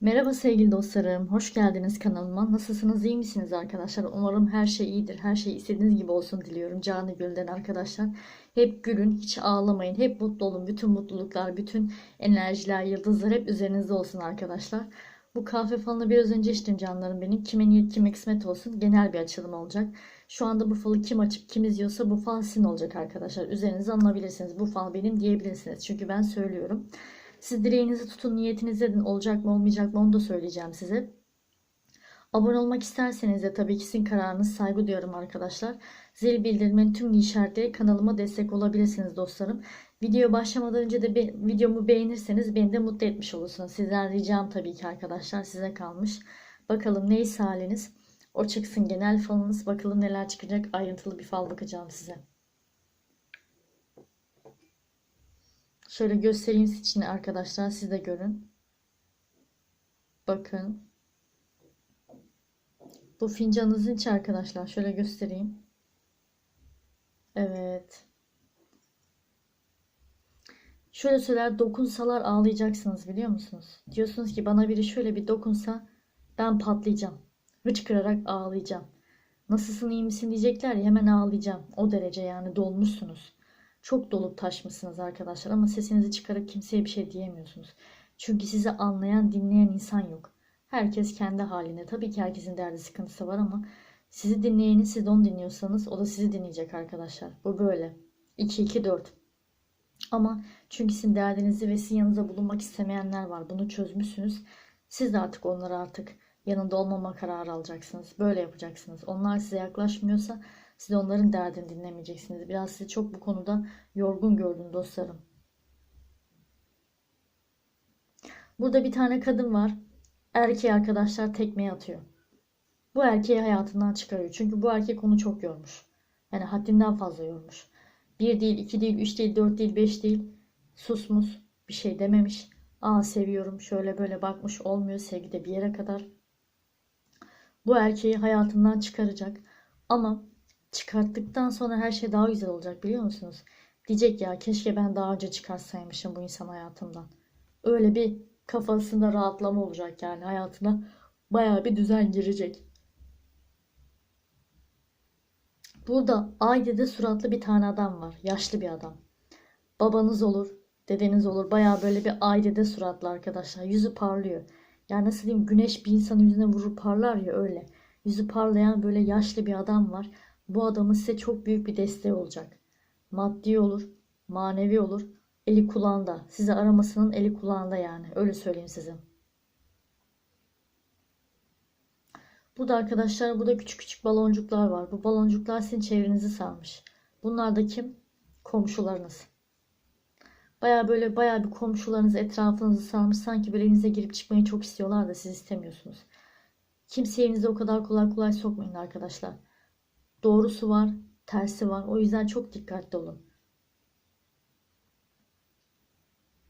Merhaba sevgili dostlarım, hoş geldiniz kanalıma. Nasılsınız, iyi misiniz arkadaşlar? Umarım her şey iyidir, her şey istediğiniz gibi olsun diliyorum canı gülden arkadaşlar. Hep gülün, hiç ağlamayın, hep mutlu olun. Bütün mutluluklar, bütün enerjiler, yıldızlar hep üzerinizde olsun arkadaşlar. Bu kahve falını biraz önce içtim canlarım benim. Kime niyet, kime kısmet olsun. Genel bir açılım olacak. Şu anda bu falı kim açıp kim izliyorsa bu fal sizin olacak arkadaşlar. Üzerinize alınabilirsiniz. Bu fal benim diyebilirsiniz. Çünkü ben söylüyorum. Siz dileğinizi tutun, niyetinizi edin. Olacak mı olmayacak mı onu da söyleyeceğim size. Abone olmak isterseniz de tabii ki sizin kararınız saygı duyuyorum arkadaşlar. Zil bildirimini tüm işaretleyerek kanalıma destek olabilirsiniz dostlarım. Video başlamadan önce de be- videomu beğenirseniz beni de mutlu etmiş olursunuz. Sizden ricam tabii ki arkadaşlar size kalmış. Bakalım neyse haliniz. O çıksın genel falınız. Bakalım neler çıkacak. Ayrıntılı bir fal bakacağım size. Şöyle göstereyim siz için arkadaşlar. Siz de görün. Bakın. Bu fincanınızın içi arkadaşlar. Şöyle göstereyim. Evet. Şöyle söyler dokunsalar ağlayacaksınız biliyor musunuz? Diyorsunuz ki bana biri şöyle bir dokunsa ben patlayacağım. Hıçkırarak ağlayacağım. Nasılsın iyi misin diyecekler ya hemen ağlayacağım. O derece yani dolmuşsunuz. Çok dolup taşmışsınız arkadaşlar ama sesinizi çıkarıp kimseye bir şey diyemiyorsunuz. Çünkü sizi anlayan, dinleyen insan yok. Herkes kendi halinde. Tabii ki herkesin derdi sıkıntısı var ama sizi dinleyeni siz de onu dinliyorsanız o da sizi dinleyecek arkadaşlar. Bu böyle. 2-2-4. Ama çünkü sizin derdinizi ve sizin yanınızda bulunmak istemeyenler var. Bunu çözmüşsünüz. Siz de artık onları artık yanında olmama kararı alacaksınız. Böyle yapacaksınız. Onlar size yaklaşmıyorsa siz onların derdini dinlemeyeceksiniz. Biraz sizi çok bu konuda yorgun gördüm dostlarım. Burada bir tane kadın var. Erkeği arkadaşlar tekmeye atıyor. Bu erkeği hayatından çıkarıyor. Çünkü bu erkek onu çok yormuş. Yani haddinden fazla yormuş. Bir değil, iki değil, üç değil, dört değil, beş değil. Susmuş, bir şey dememiş. Aa seviyorum, şöyle böyle bakmış olmuyor sevgi de bir yere kadar. Bu erkeği hayatından çıkaracak. Ama çıkarttıktan sonra her şey daha güzel olacak biliyor musunuz? Diyecek ya keşke ben daha önce çıkarsaymışım bu insan hayatımdan. Öyle bir kafasında rahatlama olacak yani hayatına bayağı bir düzen girecek. Burada Ayde'de suratlı bir tane adam var. Yaşlı bir adam. Babanız olur, dedeniz olur. Bayağı böyle bir Ayde'de suratlı arkadaşlar. Yüzü parlıyor. Yani nasıl diyeyim güneş bir insanın yüzüne vurur parlar ya öyle. Yüzü parlayan böyle yaşlı bir adam var. Bu adamın size çok büyük bir desteği olacak. Maddi olur, manevi olur. Eli kulağında. Sizi aramasının eli kulağında yani. Öyle söyleyeyim size. Burada arkadaşlar burada küçük küçük baloncuklar var. Bu baloncuklar sizin çevrenizi sarmış. Bunlar da kim? Komşularınız. Baya böyle baya bir komşularınız etrafınızı sarmış. Sanki böyle evinize girip çıkmayı çok istiyorlar da siz istemiyorsunuz. Kimseyi evinize o kadar kolay kolay sokmayın arkadaşlar. Doğrusu var, tersi var. O yüzden çok dikkatli olun.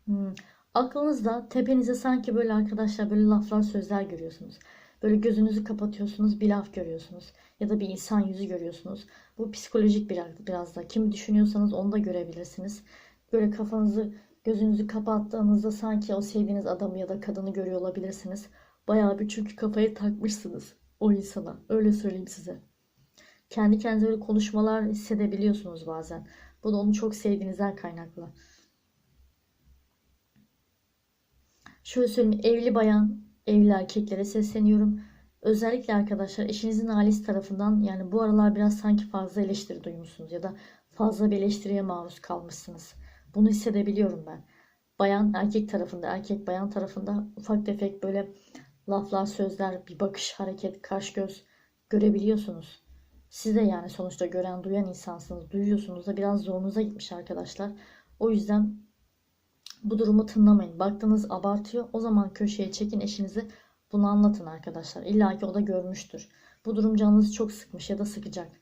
Hmm. Aklınızda tepenize sanki böyle arkadaşlar böyle laflar sözler görüyorsunuz. Böyle gözünüzü kapatıyorsunuz bir laf görüyorsunuz. Ya da bir insan yüzü görüyorsunuz. Bu psikolojik biraz, biraz da. Kimi düşünüyorsanız onu da görebilirsiniz. Böyle kafanızı gözünüzü kapattığınızda sanki o sevdiğiniz adamı ya da kadını görüyor olabilirsiniz. Bayağı bir çünkü kafayı takmışsınız o insana. Öyle söyleyeyim size. Kendi kendinize böyle konuşmalar hissedebiliyorsunuz bazen. Bu da onu çok sevdiğinizden kaynaklı. Şöyle söyleyeyim evli bayan, evli erkeklere sesleniyorum. Özellikle arkadaşlar eşinizin ailesi tarafından yani bu aralar biraz sanki fazla eleştiri duymuşsunuz ya da fazla bir eleştiriye maruz kalmışsınız. Bunu hissedebiliyorum ben. Bayan erkek tarafında, erkek bayan tarafında ufak tefek böyle laflar, sözler, bir bakış, hareket, kaş göz görebiliyorsunuz. Siz de yani sonuçta gören, duyan insansınız. Duyuyorsunuz da biraz zorunuza gitmiş arkadaşlar. O yüzden bu durumu tınlamayın. Baktığınız abartıyor. O zaman köşeye çekin eşinizi. Bunu anlatın arkadaşlar. İlla ki o da görmüştür. Bu durum canınızı çok sıkmış ya da sıkacak.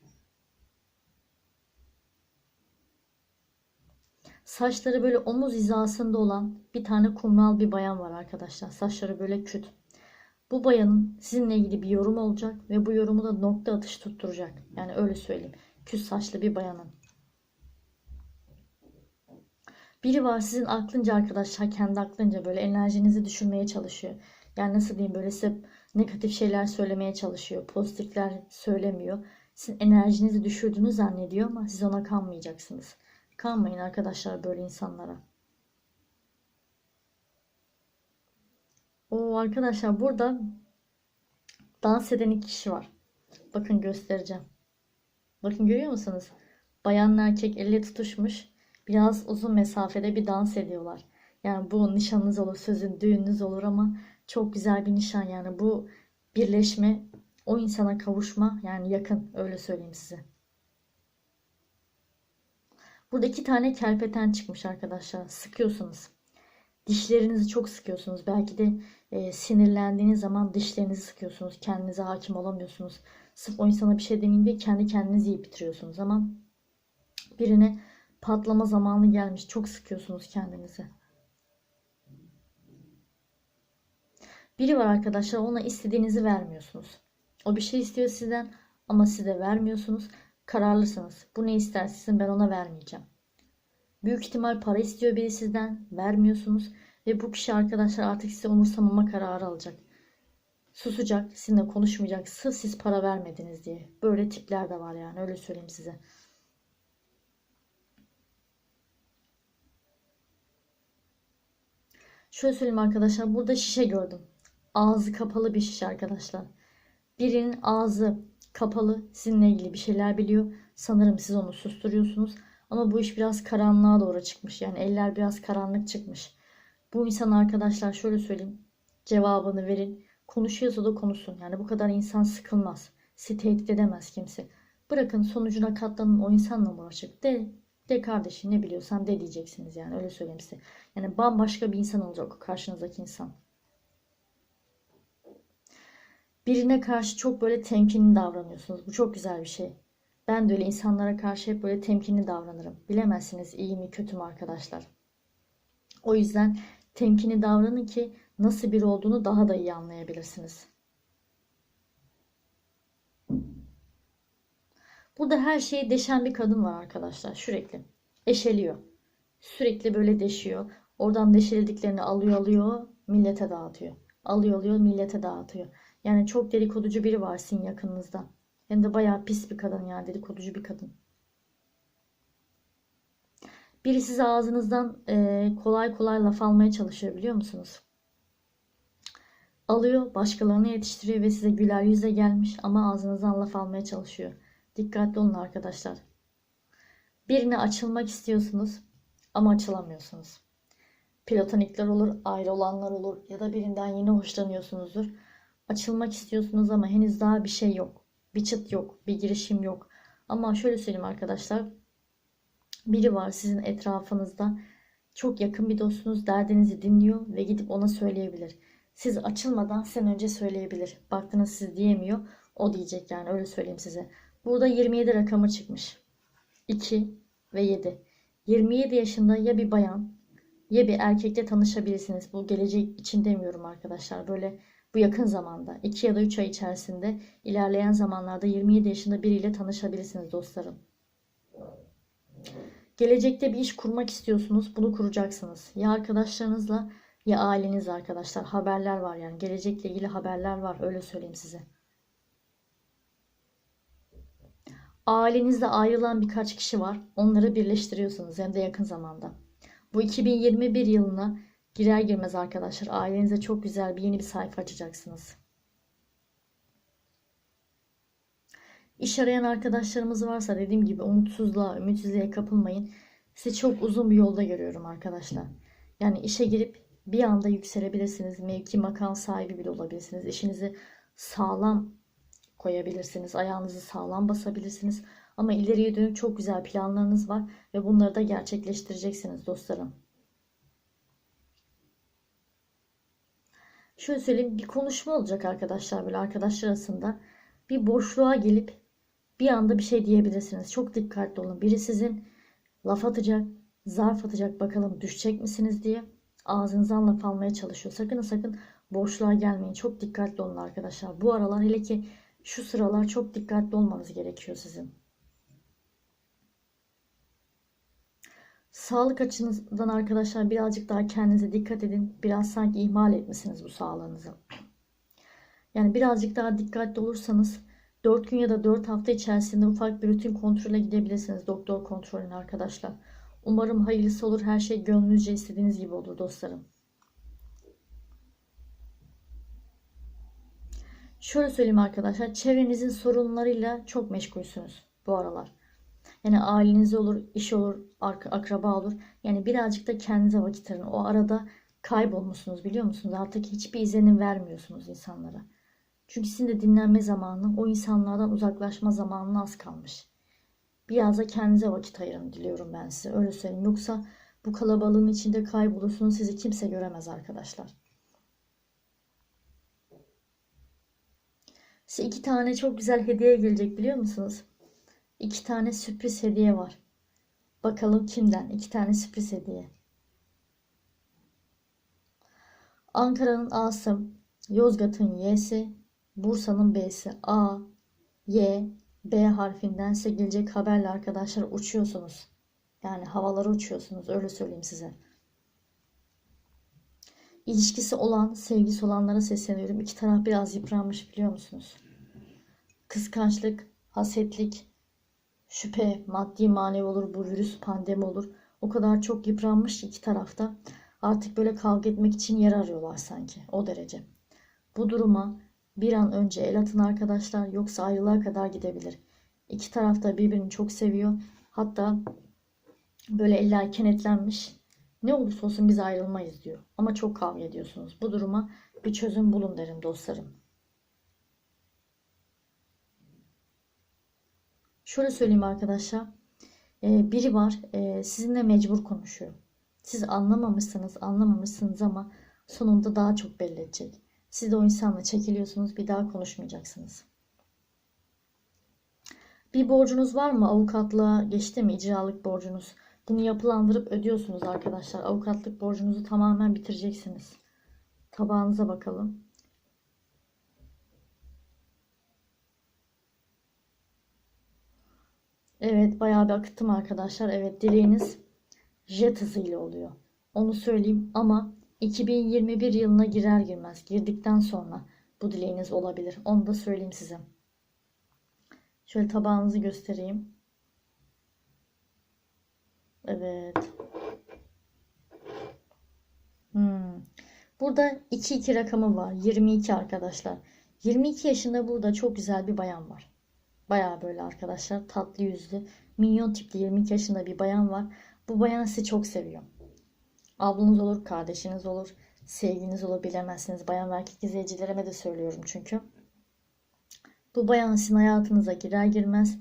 Saçları böyle omuz hizasında olan bir tane kumral bir bayan var arkadaşlar. Saçları böyle küt. Bu bayanın sizinle ilgili bir yorum olacak ve bu yorumu da nokta atış tutturacak. Yani öyle söyleyeyim. Küt saçlı bir bayanın. Biri var sizin aklınca arkadaşlar kendi aklınca böyle enerjinizi düşürmeye çalışıyor. Yani nasıl diyeyim böyle size negatif şeyler söylemeye çalışıyor. Pozitifler söylemiyor. Sizin enerjinizi düşürdüğünü zannediyor ama siz ona kanmayacaksınız. Kanmayın arkadaşlar böyle insanlara. O arkadaşlar burada dans eden iki kişi var. Bakın göstereceğim. Bakın görüyor musunuz? Bayanla erkek elle tutuşmuş. Biraz uzun mesafede bir dans ediyorlar. Yani bu nişanınız olur, sözün düğününüz olur ama çok güzel bir nişan yani bu birleşme, o insana kavuşma yani yakın öyle söyleyeyim size. Burada iki tane kerpeten çıkmış arkadaşlar. Sıkıyorsunuz. Dişlerinizi çok sıkıyorsunuz. Belki de e, sinirlendiğiniz zaman dişlerinizi sıkıyorsunuz. Kendinize hakim olamıyorsunuz. Sırf o insana bir şey demeyeyim diye kendi kendinizi yiyip bitiriyorsunuz. Ama birine patlama zamanı gelmiş. Çok sıkıyorsunuz kendinizi. Biri var arkadaşlar ona istediğinizi vermiyorsunuz. O bir şey istiyor sizden ama siz de vermiyorsunuz. Kararlısınız. Bu ne istersin ben ona vermeyeceğim. Büyük ihtimal para istiyor biri sizden. Vermiyorsunuz. Ve bu kişi arkadaşlar artık size umursamama kararı alacak. Susacak. Sizinle konuşmayacak. Sırf siz para vermediniz diye. Böyle tipler de var yani. Öyle söyleyeyim size. Şöyle söyleyeyim arkadaşlar. Burada şişe gördüm. Ağzı kapalı bir şişe arkadaşlar. Birinin ağzı kapalı. Sizinle ilgili bir şeyler biliyor. Sanırım siz onu susturuyorsunuz. Ama bu iş biraz karanlığa doğru çıkmış. Yani eller biraz karanlık çıkmış. Bu insan arkadaşlar şöyle söyleyeyim. Cevabını verin. Konuşuyorsa da konuşsun. Yani bu kadar insan sıkılmaz. Sizi tehdit edemez kimse. Bırakın sonucuna katlanın o insanla mı uğraşıp de de kardeşim ne biliyorsan de diyeceksiniz yani öyle söyleyeyim size. Yani bambaşka bir insan olacak o karşınızdaki insan. Birine karşı çok böyle temkinli davranıyorsunuz. Bu çok güzel bir şey. Ben de öyle insanlara karşı hep böyle temkinli davranırım. Bilemezsiniz iyi mi kötü mü arkadaşlar. O yüzden temkinli davranın ki nasıl biri olduğunu daha da iyi anlayabilirsiniz. Burada her şeyi deşen bir kadın var arkadaşlar sürekli. Eşeliyor. Sürekli böyle deşiyor. Oradan deşelediklerini alıyor alıyor millete dağıtıyor. Alıyor alıyor millete dağıtıyor. Yani çok dedikoducu biri var sizin yakınınızda. Hem de bayağı pis bir kadın yani dedikoducu bir kadın. Biri size ağzınızdan e, kolay kolay laf almaya çalışıyor biliyor musunuz? Alıyor, başkalarına yetiştiriyor ve size güler yüze gelmiş ama ağzınızdan laf almaya çalışıyor. Dikkatli olun arkadaşlar. Birine açılmak istiyorsunuz ama açılamıyorsunuz. Platonikler olur, ayrı olanlar olur ya da birinden yeni hoşlanıyorsunuzdur. Açılmak istiyorsunuz ama henüz daha bir şey yok. Bir çıt yok, bir girişim yok. Ama şöyle söyleyeyim arkadaşlar. Biri var sizin etrafınızda. Çok yakın bir dostunuz derdinizi dinliyor ve gidip ona söyleyebilir. Siz açılmadan sen önce söyleyebilir. Baktınız siz diyemiyor. O diyecek yani öyle söyleyeyim size. Burada 27 rakamı çıkmış. 2 ve 7. 27 yaşında ya bir bayan ya bir erkekle tanışabilirsiniz. Bu gelecek için demiyorum arkadaşlar. Böyle bu yakın zamanda 2 ya da 3 ay içerisinde ilerleyen zamanlarda 27 yaşında biriyle tanışabilirsiniz dostlarım. Gelecekte bir iş kurmak istiyorsunuz. Bunu kuracaksınız. Ya arkadaşlarınızla ya aileniz arkadaşlar. Haberler var yani. Gelecekle ilgili haberler var. Öyle söyleyeyim size. Ailenizde ayrılan birkaç kişi var. Onları birleştiriyorsunuz hem de yakın zamanda. Bu 2021 yılına girer girmez arkadaşlar ailenize çok güzel bir yeni bir sayfa açacaksınız. İş arayan arkadaşlarımız varsa dediğim gibi umutsuzluğa, ümitsizliğe kapılmayın. Sizi çok uzun bir yolda görüyorum arkadaşlar. Yani işe girip bir anda yükselebilirsiniz. Mevki makam sahibi bile olabilirsiniz. İşinizi sağlam koyabilirsiniz. Ayağınızı sağlam basabilirsiniz. Ama ileriye dönük çok güzel planlarınız var ve bunları da gerçekleştireceksiniz dostlarım. Şöyle söyleyeyim bir konuşma olacak arkadaşlar böyle arkadaşlar arasında. Bir boşluğa gelip bir anda bir şey diyebilirsiniz. Çok dikkatli olun. Biri sizin laf atacak, zarf atacak bakalım düşecek misiniz diye ağzınızdan laf almaya çalışıyor. Sakın sakın boşluğa gelmeyin. Çok dikkatli olun arkadaşlar. Bu aralar hele ki şu sıralar çok dikkatli olmanız gerekiyor sizin. Sağlık açınızdan arkadaşlar birazcık daha kendinize dikkat edin. Biraz sanki ihmal etmişsiniz bu sağlığınızı. Yani birazcık daha dikkatli olursanız 4 gün ya da 4 hafta içerisinde ufak bir rutin kontrole gidebilirsiniz. Doktor kontrolüne arkadaşlar. Umarım hayırlısı olur. Her şey gönlünüzce istediğiniz gibi olur dostlarım. Şöyle söyleyeyim arkadaşlar. Çevrenizin sorunlarıyla çok meşgulsünüz bu aralar. Yani aileniz olur, iş olur, akraba olur. Yani birazcık da kendinize vakit ayırın. O arada kaybolmuşsunuz biliyor musunuz? Artık hiçbir izlenim vermiyorsunuz insanlara. Çünkü sizin de dinlenme zamanı, o insanlardan uzaklaşma zamanına az kalmış. Biraz da kendinize vakit ayırın diliyorum ben size. Öyle söyleyeyim. Yoksa bu kalabalığın içinde kaybolursunuz. Sizi kimse göremez arkadaşlar. Size iki tane çok güzel hediye gelecek biliyor musunuz? İki tane sürpriz hediye var. Bakalım kimden? İki tane sürpriz hediye. Ankara'nın A'sı, Yozgat'ın Y'si, Bursa'nın B'si. A, Y, B harfinden size gelecek haberle arkadaşlar uçuyorsunuz. Yani havalara uçuyorsunuz. Öyle söyleyeyim size. İlişkisi olan, sevgisi olanlara sesleniyorum. İki taraf biraz yıpranmış biliyor musunuz? Kıskançlık, hasetlik, şüphe, maddi manevi olur, bu virüs pandemi olur. O kadar çok yıpranmış iki tarafta. Artık böyle kavga etmek için yer arıyorlar sanki. O derece. Bu duruma bir an önce el atın arkadaşlar yoksa ayrılığa kadar gidebilir. İki taraf da birbirini çok seviyor. Hatta böyle eller kenetlenmiş. Ne olursa olsun biz ayrılmayız diyor. Ama çok kavga ediyorsunuz. Bu duruma bir çözüm bulun derim dostlarım. Şöyle söyleyeyim arkadaşlar. Ee, biri var e, sizinle mecbur konuşuyor. Siz anlamamışsınız anlamamışsınız ama sonunda daha çok belli edecek. Siz de o insanla çekiliyorsunuz bir daha konuşmayacaksınız. Bir borcunuz var mı? Avukatlığa geçti mi? İcralık borcunuz. Bunu yapılandırıp ödüyorsunuz arkadaşlar. Avukatlık borcunuzu tamamen bitireceksiniz. Tabağınıza bakalım. Evet bayağı bir akıttım arkadaşlar. Evet dileğiniz jet hızıyla oluyor. Onu söyleyeyim ama 2021 yılına girer girmez girdikten sonra bu dileğiniz olabilir. Onu da söyleyeyim size. Şöyle tabağınızı göstereyim. Evet. Hmm. Burada 2-2 rakamı var. 22 arkadaşlar. 22 yaşında burada çok güzel bir bayan var. Baya böyle arkadaşlar tatlı yüzlü, minyon tipli 22 yaşında bir bayan var. Bu bayan sizi çok seviyor. Ablanız olur, kardeşiniz olur, sevginiz olur bilemezsiniz. Bayan ve erkek izleyicilerime de söylüyorum çünkü. Bu bayan sizin hayatınıza girer girmez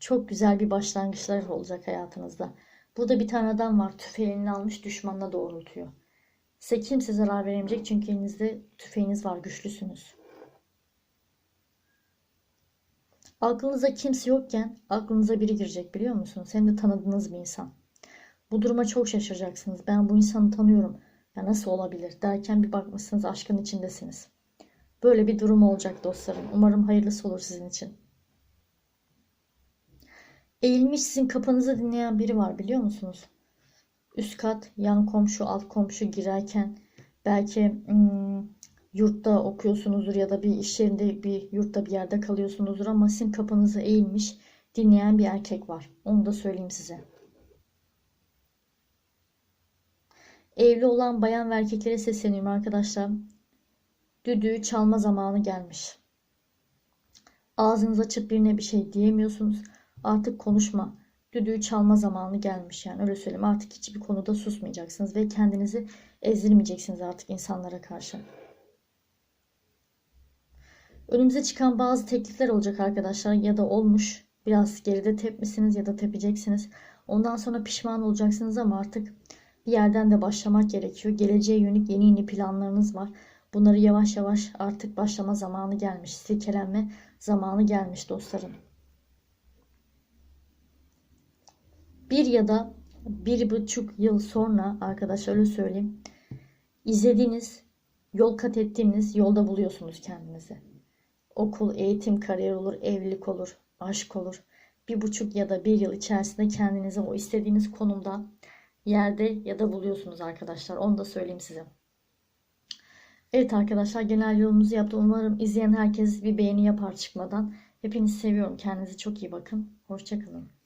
çok güzel bir başlangıçlar olacak hayatınızda. Burada bir tane adam var tüfeğini almış düşmanına doğrultuyor. Size kimse zarar veremeyecek çünkü elinizde tüfeğiniz var güçlüsünüz. Aklınıza kimse yokken aklınıza biri girecek biliyor musunuz? Hem de tanıdığınız bir insan. Bu duruma çok şaşıracaksınız. Ben bu insanı tanıyorum. Ya nasıl olabilir derken bir bakmışsınız aşkın içindesiniz. Böyle bir durum olacak dostlarım. Umarım hayırlısı olur sizin için. Eğilmiş sizin kapınızı dinleyen biri var biliyor musunuz? Üst kat, yan komşu, alt komşu girerken belki hmm, yurtta okuyorsunuzdur ya da bir iş yerinde bir yurtta bir yerde kalıyorsunuzdur ama sizin kapınızı eğilmiş dinleyen bir erkek var. Onu da söyleyeyim size. Evli olan bayan ve erkeklere sesleniyorum arkadaşlar. Düdüğü çalma zamanı gelmiş. Ağzınızı açıp birine bir şey diyemiyorsunuz. Artık konuşma. Düdüğü çalma zamanı gelmiş yani öyle söyleyeyim. Artık hiçbir konuda susmayacaksınız ve kendinizi ezdirmeyeceksiniz artık insanlara karşı. Önümüze çıkan bazı teklifler olacak arkadaşlar ya da olmuş. Biraz geride tepmişsiniz ya da tepeceksiniz. Ondan sonra pişman olacaksınız ama artık bir yerden de başlamak gerekiyor. Geleceğe yönelik yeni yeni planlarınız var. Bunları yavaş yavaş artık başlama zamanı gelmiş. Silkelenme zamanı gelmiş dostlarım. Bir ya da bir buçuk yıl sonra arkadaşlar öyle söyleyeyim. İzlediğiniz, yol kat ettiğiniz yolda buluyorsunuz kendinizi. Okul, eğitim, kariyer olur, evlilik olur, aşk olur. Bir buçuk ya da bir yıl içerisinde kendinizi o istediğiniz konumda yerde ya da buluyorsunuz arkadaşlar. Onu da söyleyeyim size. Evet arkadaşlar genel yorumunuzu yaptım. Umarım izleyen herkes bir beğeni yapar çıkmadan. Hepinizi seviyorum. Kendinize çok iyi bakın. Hoşçakalın.